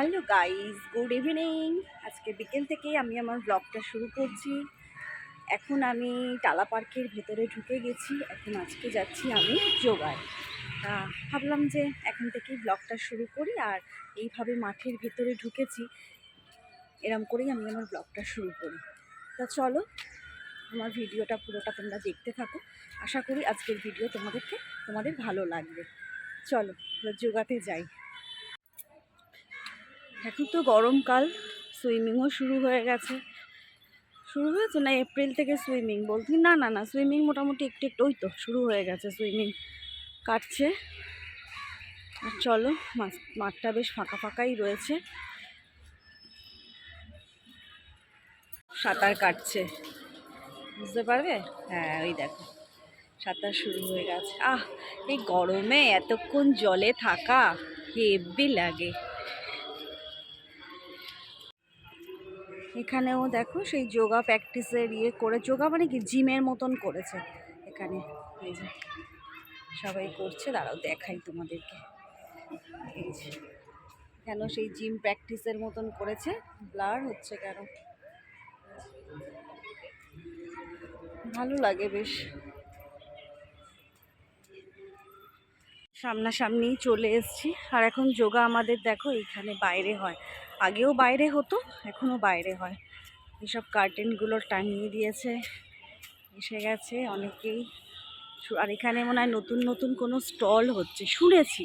Hello guys good evening. আজকে বিকেল থেকেই আমি আমার ব্লগটা শুরু করছি। এখন আমি টালা পার্কের ভেতরে ঢুকে গেছি। এখন আজকে যাচ্ছি আমি যোগায় তা ভাবলাম যে এখন থেকেই ব্লগটা শুরু করি আর এইভাবে মাঠের ভেতরে ঢুকেছি। এরম করেই আমি আমার ব্লগটা শুরু করি। তা চলো, আমার ভিডিওটা পুরোটা তোমরা দেখতে থাকো। আশা করি আজকের ভিডিও তোমাদেরকে, তোমাদের ভালো লাগবে। চলো যোগাতে যাই। এখন তো গরমকাল, সুইমিংও শুরু হয়ে গেছে। শুরু হয়েছে না? এপ্রিল থেকে সুইমিং বলছি না না না, সুইমিং মোটামুটি একটু একটু, ওই তো শুরু হয়ে গেছে সুইমিং। কাটছে। আর চলো মাঠটা বেশ ফাঁকা ফাঁকাই রয়েছে। সাঁতার কাটছে। বুঝতে পারবে? হ্যাঁ ওই দেখো। সাঁতার শুরু হয়ে গেছে। আহ, এই গরমে এতক্ষণ জলে থাকা হেভি লাগে। এখানেও দেখো সেই যোগা প্র্যাকটিসের ইয়ে করে, যোগা মানে কি? জিমের মতন করেছে এখানে। এই যে সবাই করছে, দাঁড়াও দেখাই তোমাদেরকে। এই যে কেন সেই জিম প্র্যাকটিসের মতন করেছে? ব্লার হচ্ছে কেন? ভালো লাগে বেশ। সামনাসামনি চলে এসেছি। আর এখন যোগা আমাদের দেখো এইখানে বাইরে হয়। আগেও বাইরে হতো, এখনও বাইরে হয়। এসব কার্টেনগুলো টাঙিয়ে দিয়েছে, এসে গেছে অনেকেই। আর এখানে মনে হয় নতুন নতুন কোনো স্টল হচ্ছে, শুনেছি,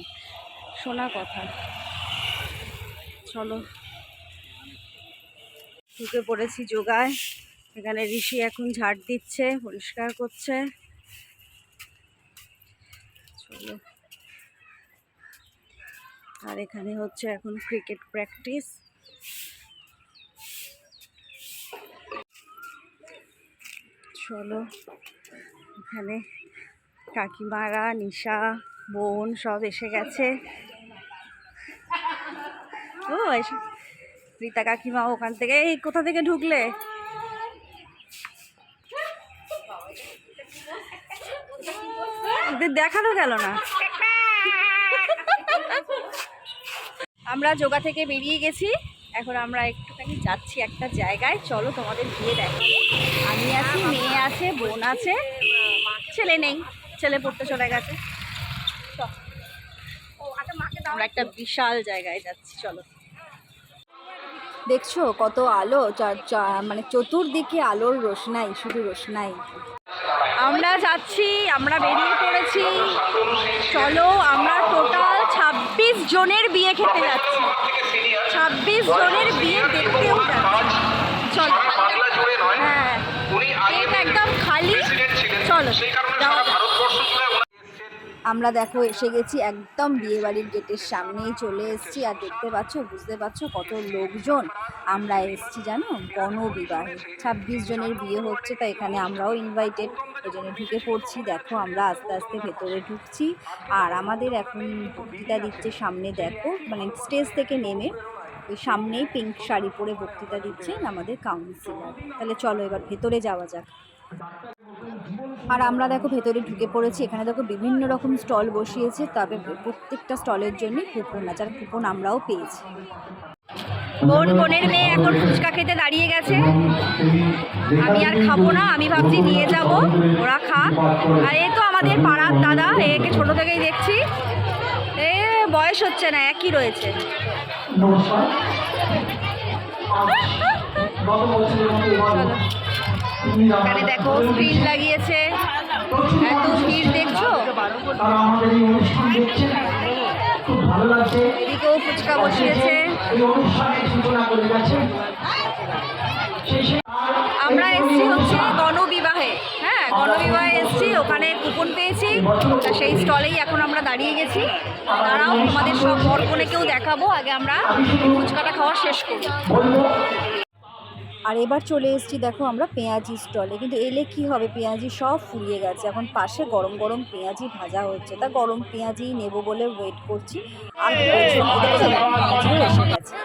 শোনা কথা। চলো। ঢুকে পড়েছি যোগায় এখানে ঋষি এখন ঝাড় দিচ্ছে, পরিষ্কার করছে। চলো। আর এখানে হচ্ছে এখন ক্রিকেট প্র্যাকটিস চলো, এখানে কাকিমারা, নিশা, বোন সব এসে গেছে। ও রীতা কাকিমা ওখান থেকে এই কোথা থেকে ঢুকলে? দেখানো গেল না। আমরা যোগা থেকে বেরিয়ে গেছি। এখন আমরা একটুখানি যাচ্ছি একটা জায়গায়। চলো তোমাদের গিয়ে দেখাবো। আমি আছি মেয়ে আছে বোন আছে। ছেলে নেই ছেলে পড়তে চলে গেছে। চল। আমরা একটা বিশাল জায়গায় যাচ্ছি চলো। দেখছ কত আলো চা- মানে চতুর্দিকে আলোর রোশনাই শুধু রোশনাই। আমরা যাচ্ছি আমরা বেরিয়ে পড়েছি। চলো আমরা টোটাল ছাব্বিশ জনের বিয়ে খেতে যাচ্ছি। জনের বিয়ে দেখতেও চলো। বাংলা জুড়ে নয়। হ্যাঁ। একদম খালি। চলো। আমরা দেখো এসে গেছি একদম বিয়েবাড়ির গেটের সামনেই চলে এসেছি। আর দেখতে পাচ্ছ বুঝতে পারছ কত লোকজন। আমরা এসেছি জানো? গণবিবাহে। ছাব্বিশ জনের বিয়ে হচ্ছে তো এখানে আমরাও ইনভাইটেড ওই জন্য ঢুকে পড়ছি। দেখো আমরা আস্তে আস্তে ভেতরে ঢুকছি। আর আমাদের এখন বক্তৃতা দিচ্ছে সামনে দেখো মানে স্টেজ থেকে নেমে। সামনেই পিঙ্ক শাড়ি পরে বক্তৃতা দিচ্ছেন আমাদের কাউন্সিলর তাহলে চলো এবার ভেতরে যাওয়া যাক। আর আমরা দেখো ভেতরে ঢুকে পড়েছি, এখানে দেখো বিভিন্ন রকম স্টল বসিয়েছে, তবে প্রত্যেকটা স্টলের জন্য কুপন আছে, আর কুপন আমরাও পেয়েছি। বোন, বোনের মেয়ে এখন ফুচকা খেতে দাঁড়িয়ে গেছে। আমি আর খাব না, আমি ভাবছি নিয়ে যাব, ওরা খা আর এ তো আমাদের পাড়ার দাদা, একে ছোট থেকেই দেখছি। বয়স হচ্ছে না একই রয়েছে। এখানে দেখো স্ক্রিন লাগিয়েছে। এত ভিড় দেখছ? এদিকেও ফুচকা বসিয়েছে। আমরা এসেছি হচ্ছে গণবিবাহে। হ্যাঁ গণবিবাহে এসেছি ওখানে কুপন পেয়েছি। তা সেই স্টলেই এখন আমরা দাঁড়িয়ে গেছি। তারাও তোমাদের সব বরকনেকেও দেখাবো। আগে আমরা ফুচকাটা খাওয়া শেষ করি। আর এবার চলে এসেছি দেখো আমরা পেঁয়াজি স্টলে। কিন্তু এলে কি হবে? পেঁয়াজি সব ফুরিয়ে গেছে। এখন পাশে গরম গরম পেঁয়াজি ভাজা হচ্ছে। তা গরম পেঁয়াজি নেব বলে ওয়েট করছি। আর এসে গেছে।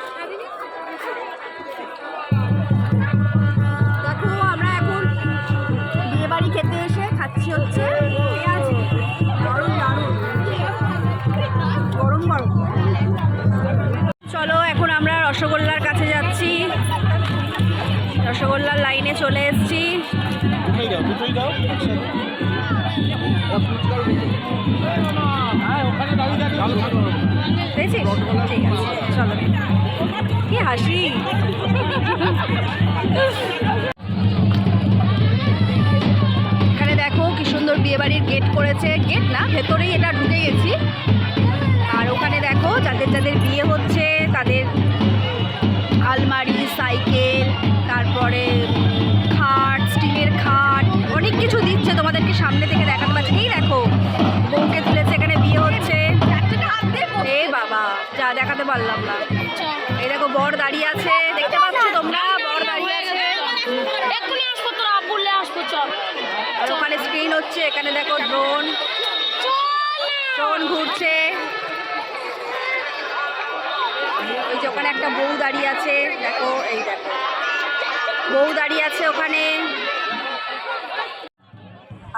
চলে এসেছি। পেয়েছিস ঠিক আছে চলো। কি হাসি? এখানে দেখো কি সুন্দর বিয়েবাড়ির গেট করেছে। গেট না ভেতরেই এটা ঢুকে গেছি। আর ওখানে দেখো যাদের যাদের বিয়ে হচ্ছে তাদের এক্ষুনি আসব তোরা, বললে আসব, চল। আর ওখানে স্ক্রিন হচ্ছে, এখানে দেখো ড্রোন ড্রোন ঘুরছে। ওই যে ওখানে একটা বউ দাঁড়িয়ে আছে, দেখো, এই দেখো। বউ দাঁড়িয়ে আছে ওখানে।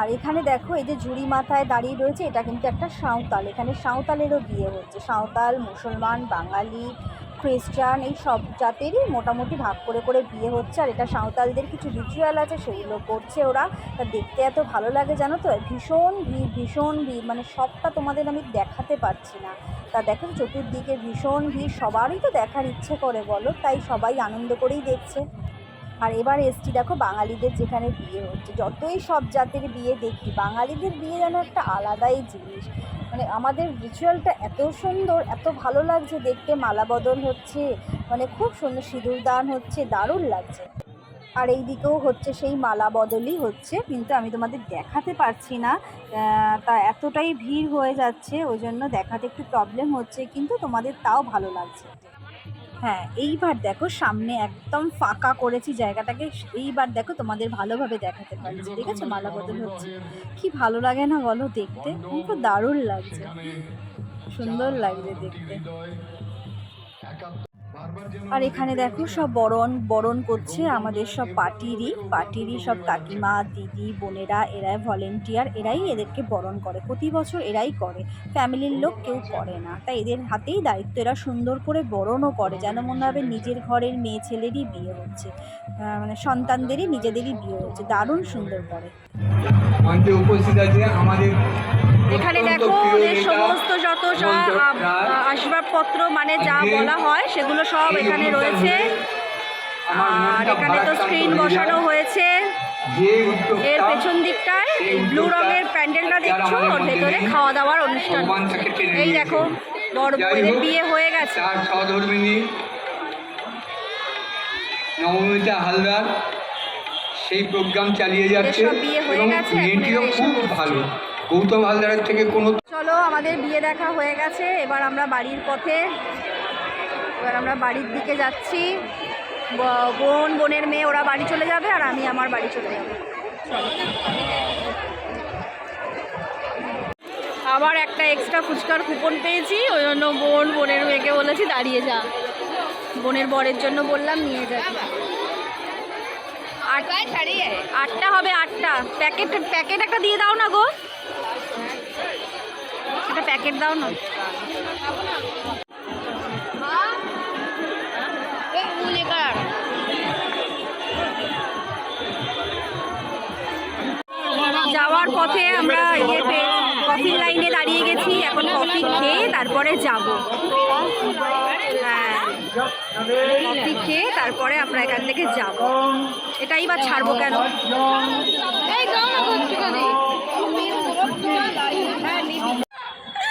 আর এখানে দেখো, এই যে ঝুড়ি মাথায় দাঁড়িয়ে রয়েছে, এটা কিন্তু একটা সাঁওতাল। এখানে সাঁওতালেরও বিয়ে হচ্ছে। সাঁওতাল, মুসলমান, বাঙালি খ্রিস্টান, এই সব জাতেরই মোটামুটি ভাগ করে করে বিয়ে হচ্ছে। আর এটা সাঁওতালদের কিছু রিচুয়াল আছে, সেগুলো করছে ওরা। তা দেখতে এত ভালো লাগে জানো তো? ভীষণ ভিড় ভীষণ ভিড়। মানে সবটা তোমাদের আমি দেখাতে পারছি না। তা দেখো চতুর্দিকে ভীষণ ভিড়। সবারই তো দেখার ইচ্ছে করে বলো, তাই সবাই আনন্দ করেই দেখছে। আর এবার এসছি দেখো বাঙালিদের যেখানে বিয়ে হচ্ছে। যতই সব জাতের বিয়ে দেখি, বাঙালিদের বিয়ে যেন একটা আলাদাই জিনিস। মানে আমাদের রিচুয়ালটা এত সুন্দর, এত ভালো লাগছে দেখতে। মালা বদল হচ্ছে মানে খুব সুন্দর সিঁদুর দান হচ্ছে, দারুণ লাগছে। আর এই দিকেও হচ্ছে সেই মালা বদলই হচ্ছে, কিন্তু আমি তোমাদের দেখাতে পারছি না। তা এতটাই ভিড় হয়ে যাচ্ছে, ওই জন্য দেখাতে একটু প্রবলেম হচ্ছে, কিন্তু তোমাদের তাও ভালো লাগছে। হ্যাঁ এইবার দেখো সামনে একদম ফাঁকা করেছি জায়গাটাকে এইবার দেখো তোমাদের ভালোভাবে দেখাতে পারছি। ঠিক আছে মালা বদল হচ্ছে? কি ভালো লাগে না বলো দেখতে? খুব দারুণ লাগছে। সুন্দর লাগছে দেখতে। আর এখানে দেখো সব বরণ বরণ করছে আমাদের সব পার্টিরই পার্টিরই সব কাকিমা দিদি বোনেরা এরাই ভলেন্টিয়ার এরাই এদেরকে বরণ করে। প্রতি বছর এরাই করে। ফ্যামিলির লোক কেউ করে না। তাই এদের হাতেই দায়িত্ব। এরা সুন্দর করে বরণও করে যেন মনে হবে নিজের ঘরের মেয়ে ছেলেরই বিয়ে হচ্ছে। আহ, মানে সন্তানদেরই নিজেদেরই বিয়ে হচ্ছে। দারুণ সুন্দর করে। উপস্থিত আছে আমাদের এখানে দেখো সমস্ত যত যা। আসবাবপত্র মানে যা বলা হয় সেগুলো সব এখানে রয়েছে। আর এখানে তো স্ক্রিন বসানো হয়েছে। এর পেছন দিকটায় ব্লু রঙের প্যান্ডেলটা দেখছ ওর ভেতরে খাওয়া দাওয়ার অনুষ্ঠান। এই দেখো বড় বউদের বিয়ে হয়ে গেছে। নবমিতা হালদার সেই প্রোগ্রাম চালিয়ে যাচ্ছে হয়ে এবং মেয়েটিও খুব ভালো। গৌতম হালদারের থেকে কোনো চলো আমাদের বিয়ে দেখা হয়ে গেছে। এবার আমরা বাড়ির পথে এবার আমরা বাড়ির দিকে যাচ্ছি। বোন বোনের মেয়ে ওরা বাড়ি চলে যাবে আর আমি আমার বাড়ি চলে যাব। আবার একটা এক্সট্রা ফুচকার কুপন পেয়েছি ওই জন্য বোন বোনের মেয়েকে বলেছি দাঁড়িয়ে যা। বোনের বরের জন্য বললাম নিয়ে যা। আটটায় আটটা হবে আটটা। প্যাকেট প্যাকেট একটা দিয়ে দাও না গো। একটা প্যাকেট দাও না। যাওয়ার পথে আমরা ইয়েতে কফি লাইনে দাঁড়িয়ে গেছি এখন কফি খেয়ে তারপরে যাব। হ্যাঁ কফি খেয়ে তারপরে আমরা এখান থেকে যাব। এটাই বা ছাড়বো কেন এই দাও না গো একটুখানি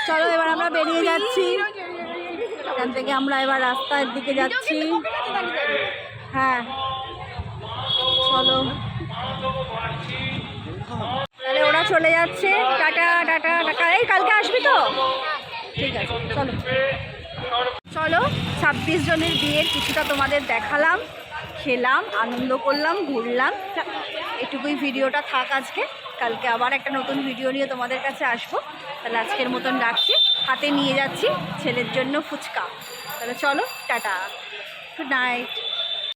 চলো, এবার আমরা বেরিয়ে যাচ্ছি। এখান থেকে আমরা এবার রাস্তার দিকে যাচ্ছি। হ্যাঁ। চলো। তাহলে ওরা চলে যাচ্ছে। Tata tata tata. এই, কালকে আসবি তো? ঠিক আছে, চলো। চলো, ছাব্বিশ জনের বিয়ের কিছুটা তোমাদের দেখালাম, খেলাম, আনন্দ করলাম, ঘুরলাম। এটুকুই ভিডিওটা থাক আজকে। কালকে আবার একটা নতুন ভিডিও নিয়ে তোমাদের কাছে আসব। তাহলে আজকের মতন রাখছি। হাতে নিয়ে যাচ্ছি ছেলের জন্য ফুচকা। তাহলে চলো, টাটা। Good night